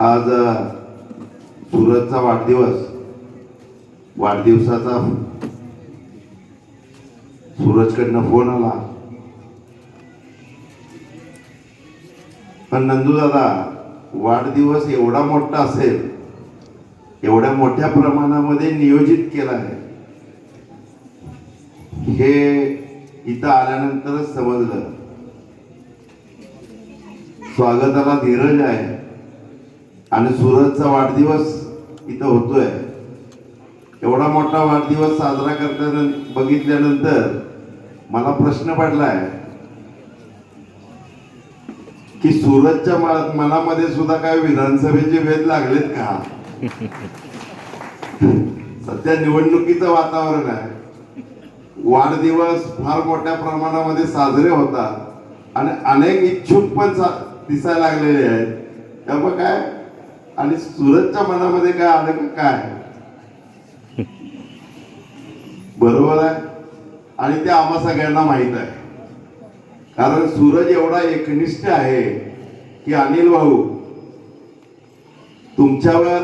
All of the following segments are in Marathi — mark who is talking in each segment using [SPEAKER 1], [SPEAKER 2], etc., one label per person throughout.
[SPEAKER 1] आज सूरजचा वाढदिवस. वाढदिवसाचा सूरजकडनं फोन आला. पण नंदू दादा वाढदिवस एवढा मोठा असेल एवढ्या मोठ्या प्रमाणामध्ये नियोजित केला आहे. हे इथं आल्यानंतरच समजलं. स्वागताला धीरज आहे. आणि सूरजचा वाढदिवस इथं होतोय. एवढा मोठा वाढदिवस साजरा करताना बघितल्यानंतर मला प्रश्न पडलाय की सूरजच्या म- मनामध्ये सुद्धा काय विधानसभेचे वेध लागलेत का? सध्या निवडणुकीचं वातावरण आहे. वाढदिवस फार मोठ्या प्रमाणामध्ये साजरे होतात आणि अनेक इच्छुक पण दिसायला लागलेले आहेत. त्यामुळे काय? आणि सूरजच्या मनामध्ये काय आलं का काय? बरोबर आहे? आणि ते आम्हा सगळ्यांना माहीत आहे. कारण सूरज एवढा एकनिष्ठ आहे की अनिल भाऊ तुमच्यावर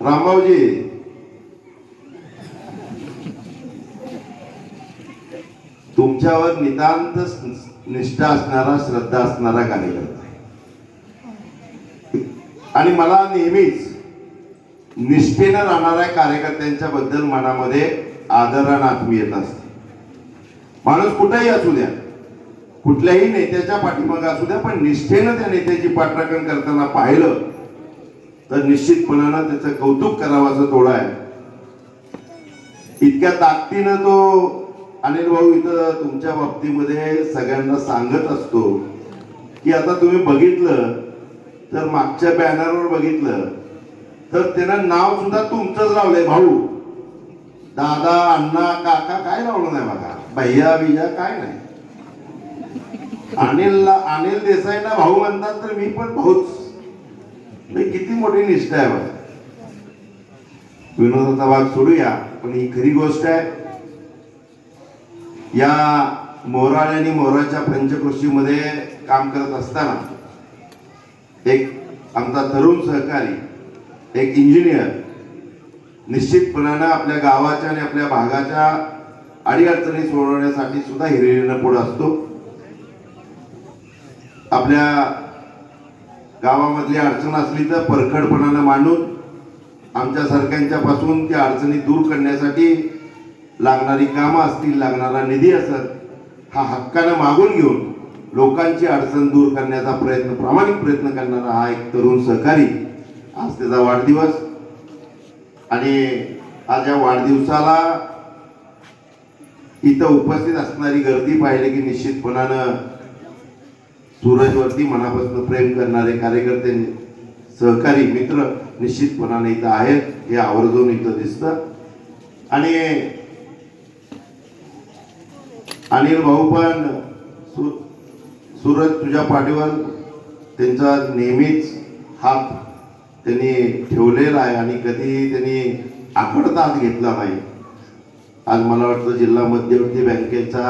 [SPEAKER 1] रामभाऊजी. तुमच्यावर नितांत निष्ठा असणारा श्रद्धा असणारा कार्यकर्ता. आणि मला नेहमीच निष्ठेनं राहणाऱ्या कार्यकर्त्यांच्या बद्दल मनामध्ये आदरानं आणि येत असते. माणूस कुठेही असू द्या कुठल्याही नेत्याच्या पाठीमागे असू द्या पण निष्ठेनं त्या नेत्याची पाठराखण करताना पाहिलं तर निश्चितपणानं त्याचं कौतुक करावं असं थोडं आहे. इतक्या ताकदीनं तो अनिल भाऊ इथं तुमच्या बाबतीमध्ये सगळ्यांना सांगत असतो की आता तुम्ही बघितलं तर मागच्या बॅनरवर बघितलं तर त्यानं नाव सुद्धा तुमचंच लावलंय भाऊ. दादा अण्णा काका काय लावलं नाही बघा? भैया बिया काय नाही. अनिलला अनिल देसाईला भाऊ म्हणतात तर मी पण भाऊच. म्हणजे किती मोठी निष्ठा आहे बघा. विनोदाचा भाग सोडूया पण ही खरी गोष्ट आहे. या मोराळ आणि मोराच्या पंचकृषीमध्ये काम करत असताना एक आमचा तरुण सहकारी एक इंजिनियर निश्चितपणानं आपल्या गावाच्या आणि आपल्या भागाच्या अडीअडचणी सोडवण्यासाठी सुद्धा हिरिरीनं पुढे असतो. आपल्या गावामधली अडचण असली तर परखडपणानं मांडून आमच्या सरकारच्या पासून त्या अडचणी दूर करण्यासाठी लागणारी कामं असतील लागणारा निधी असत हा हक्कानं मागून घेऊन लोकांची अडचण दूर करण्याचा प्रयत्न प्रामाणिक प्रयत्न करणारा हा एक तरुण सहकारी आज त्याचा वाढदिवस. आणि आज या वाढदिवसाला इथं उपस्थित असणारी गर्दी पाहिली की निश्चितपणानं सूरजवरती मनापासून प्रेम करणारे कार्यकर्ते सहकारी मित्र निश्चितपणाने इथं आहेत हे आवर्जून इथं दिसतं. आणि अनिल भाऊ पण सूरज तुझ्या पाठीवर त्यांचा नेहमीच हात त्यांनी ठेवलेला आहे आणि कधी त्यांनी आकडता हात घेतला नाही. आज मला वाटतं जिल्हा मध्यवर्ती बँकेचा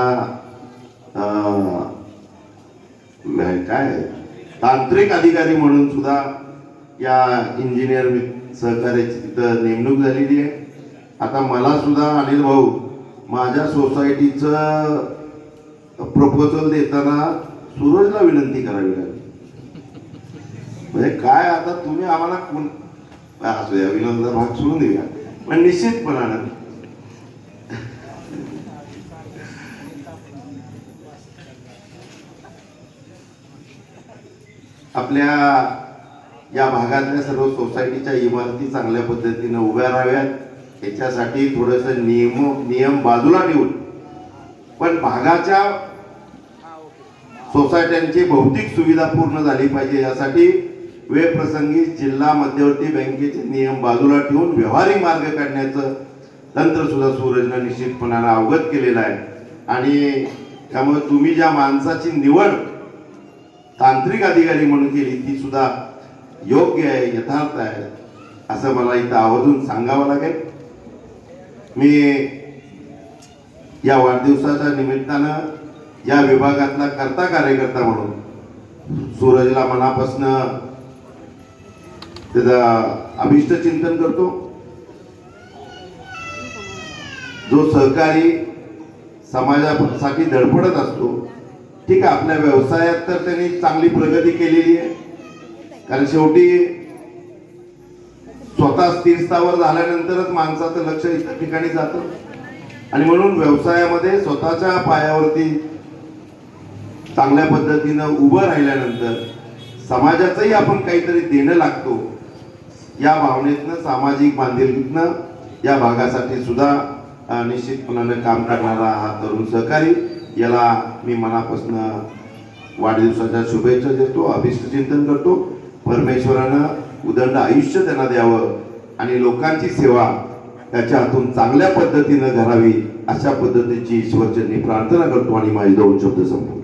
[SPEAKER 1] काय तांत्रिक अधिकारी म्हणून सुद्धा या इंजिनियर सहकार्याची तिथं नेमणूक झालेली आहे. आता मला सुद्धा अनिल भाऊ माझ्या सोसायटीचं प्रपोजल देताना सूरजला विनंती करावी लागली. म्हणजे काय आता तुम्ही आम्हाला कोण असू द्या विनोदाचा भाग सोडून देऊया. पण निश्चितपणानं आपल्या या भागातल्या सर्व सोसायटीच्या इमारती चांगल्या पद्धतीने उभ्या राहाव्यात. याच्यासाठी थोडस नियम नियम बाजूला ठेवून. पण भागाच्या सोसायट्यांची भौतिक सुविधा पूर्ण झाली पाहिजे यासाठी वेळप्रसंगी जिल्हा मध्यवर्ती बँकेचे नियम बाजूला ठेवून व्यवहारिक मार्ग काढण्याचं तंत्र सुद्धा सूरजनं निश्चितपणानं अवगत केलेलं आहे. आणि त्यामुळे तुम्ही ज्या माणसाची निवड तांत्रिक अधिकारी म्हणून केली ती सुद्धा योग्य आहे यथार्थ आहे असं मला इथं आवर्जून सांगावं लागेल. मी या वाढदिवसाच्या निमित्तानं या विभागातला करता कार्यकर्ता म्हणून सूरजला मनापासनं त्याचा अभिष्ट चिंतन करतो. जो सहकारी समाजासाठी धडपडत असतो ठीक आहे आपल्या व्यवसायात तर त्यांनी चांगली प्रगती केलेली आहे. कारण शेवटी स्वतः स्थिरस्थावर झाल्यानंतरच माणसाचं लक्ष इतर ठिकाणी जातं. आणि म्हणून व्यवसायामध्ये स्वतःच्या पायावरती चांगल्या पद्धतीनं उभं राहिल्यानंतर समाजाचंही आपण काहीतरी देणं लागतो. या भावनेतनं सामाजिक बांधिलकीतनं या भागासाठी सुद्धा निश्चितपणानं काम करणारा हा तरुण सहकारी याला मी मनापासून वाढदिवसाच्या शुभेच्छा देतो अभिष्ट चिंतन करतो. परमेश्वरानं उदंड आयुष्य त्यांना द्यावं आणि लोकांची सेवा त्याच्या हातून चांगल्या पद्धतीनं करावी अशा पद्धतीची ईश्वरचरणी प्रार्थना करतो आणि माझे दोन शब्द संपतो